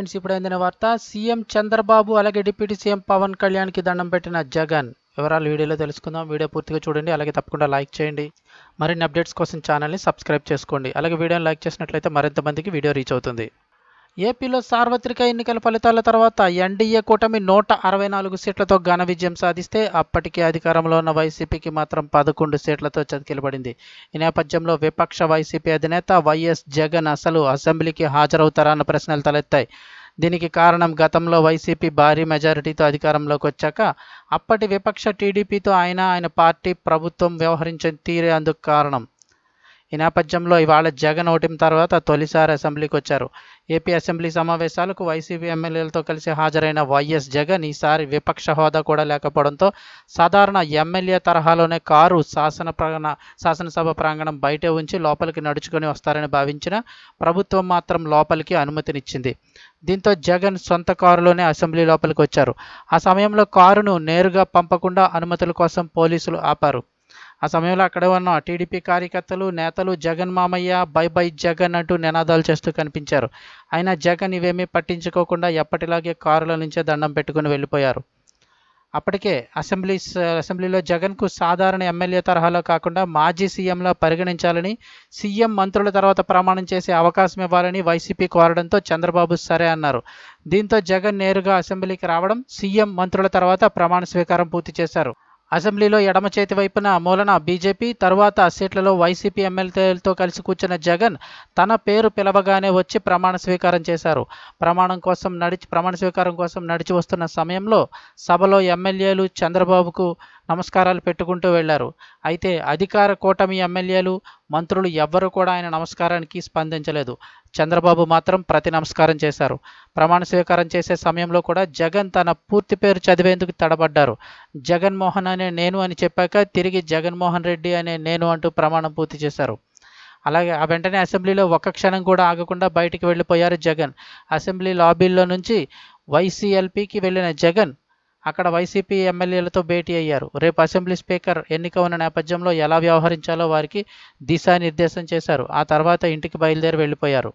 Friends ఇప్పుడు అందిన వార్త సీఎం చంద్రబాబు అలాగే డిప్యూటీ సీఎం పవన్ కళ్యాణ్కి దండం పెట్టిన జగన్. వివరాలు వీడియోలో తెలుసుకుందాం. వీడియో పూర్తిగా చూడండి. అలాగే తప్పకుండా లైక్ చేయండి. మరిన్ని అప్డేట్స్ కోసం ఛానల్ని సబ్స్క్రైబ్ చేసుకోండి. అలాగే వీడియోని లైక్ చేసినట్లయితే మరింత మందికి వీడియో రీచ్ అవుతుంది. ఏపీలో సార్వత్రిక ఎన్నికల ఫలితాల తర్వాత ఎన్డీఏ కూటమి నూట అరవై నాలుగు సీట్లతో ఘన విజయం సాధిస్తే అప్పటికే అధికారంలో ఉన్న వైసీపీకి మాత్రం పదకొండు సీట్లతో చతికిలబడింది. ఈ నేపథ్యంలో విపక్ష వైసీపీ అధినేత వైఎస్ జగన్ అసలు అసెంబ్లీకి హాజరవుతారా అన్న ప్రశ్నలు తలెత్తాయి. దీనికి కారణం గతంలో వైసీపీ భారీ మెజారిటీతో అధికారంలోకి వచ్చాక అప్పటి విపక్ష టీడీపీతో ఆయన ఆయన పార్టీ ప్రభుత్వం వ్యవహరించిన తీరే అందుకు కారణం. ఈ నేపథ్యంలో ఇవాళ జగన్ ఓటిన తర్వాత తొలిసారి అసెంబ్లీకి వచ్చారు. ఏపీ అసెంబ్లీ సమావేశాలకు వైసీపీ ఎమ్మెల్యేలతో కలిసి హాజరైన వైఎస్ జగన్ ఈసారి విపక్ష హోదా కూడా లేకపోవడంతో సాధారణ ఎమ్మెల్యే తరహాలోనే కారు శాసన ప్రాంగణ శాసనసభ ప్రాంగణం బయటే ఉంచి లోపలికి నడుచుకొని వస్తారని భావించిన ప్రభుత్వం మాత్రం లోపలికి అనుమతినిచ్చింది. దీంతో జగన్ సొంత కారులోనే అసెంబ్లీ లోపలికి వచ్చారు. ఆ సమయంలో కారును నేరుగా పంపకుండా అనుమతుల కోసం పోలీసులు ఆపారు. ఆ సమయంలో అక్కడ ఉన్న టీడీపీ కార్యకర్తలు నేతలు జగన్ మామయ్య బై బై జగన్ అంటూ నినాదాలు చేస్తూ కనిపించారు. అయినా జగన్ ఇవేమీ పట్టించుకోకుండా ఎప్పటిలాగే కారుల నుంచే దండం పెట్టుకుని వెళ్ళిపోయారు. అప్పటికే అసెంబ్లీ అసెంబ్లీలో జగన్కు సాధారణ ఎమ్మెల్యే తరహాలో కాకుండా మాజీ సీఎంలా పరిగణించాలని సీఎం మంత్రుల తర్వాత ప్రమాణం చేసే అవకాశం ఇవ్వాలని వైసీపీ కోరడంతో చంద్రబాబు సరే అన్నారు. దీంతో జగన్ నేరుగా అసెంబ్లీకి రావడం సీఎం మంత్రుల తర్వాత ప్రమాణ స్వీకారం పూర్తి చేశారు. అసెంబ్లీలో ఎడమ చేతి వైపున మూలన బీజేపీ తర్వాత సీట్లలో వైసీపీ ఎమ్మెల్యేలతో కలిసి కూర్చున్న జగన్ తన పేరు పిలవగానే వచ్చి ప్రమాణ స్వీకారం చేశారు. ప్రమాణం కోసం నడిచి ప్రమాణ స్వీకారం కోసం నడిచి వస్తున్న సమయంలో సభలో ఎమ్మెల్యేలు చంద్రబాబుకు నమస్కారాలు పెట్టుకుంటూ వెళ్ళారు అయితే అధికార కూటమి ఎమ్మెల్యేలు మంత్రులు ఎవ్వరూ కూడా ఆయన నమస్కారానికి స్పందించలేదు. చంద్రబాబు మాత్రం ప్రతి నమస్కారం చేశారు. ప్రమాణ స్వీకారం చేసే సమయంలో కూడా జగన్ తన పూర్తి పేరు చదివేందుకు తడబడ్డారు. జగన్మోహన్ అనే నేను అని చెప్పాక తిరిగి జగన్మోహన్ రెడ్డి అనే నేను అంటూ ప్రమాణం పూర్తి చేశారు. అలాగే ఆ వెంటనే అసెంబ్లీలో ఒక్క క్షణం కూడా ఆగకుండా బయటికి వెళ్ళిపోయారు జగన్. అసెంబ్లీ లాబీల్లో నుంచి వైసీఎల్పీకి వెళ్ళిన జగన్ అక్కడ వైసీపీ ఎమ్మెల్యేలతో భేటీ అయ్యారు. రేపు అసెంబ్లీ స్పీకర్ ఎన్నిక ఉన్న నేపథ్యంలో ఎలా వ్యవహరించాలో వారికి దిశానిర్దేశం చేశారు. ఆ తర్వాత ఇంటికి బయలుదేరి వెళ్ళిపోయారు.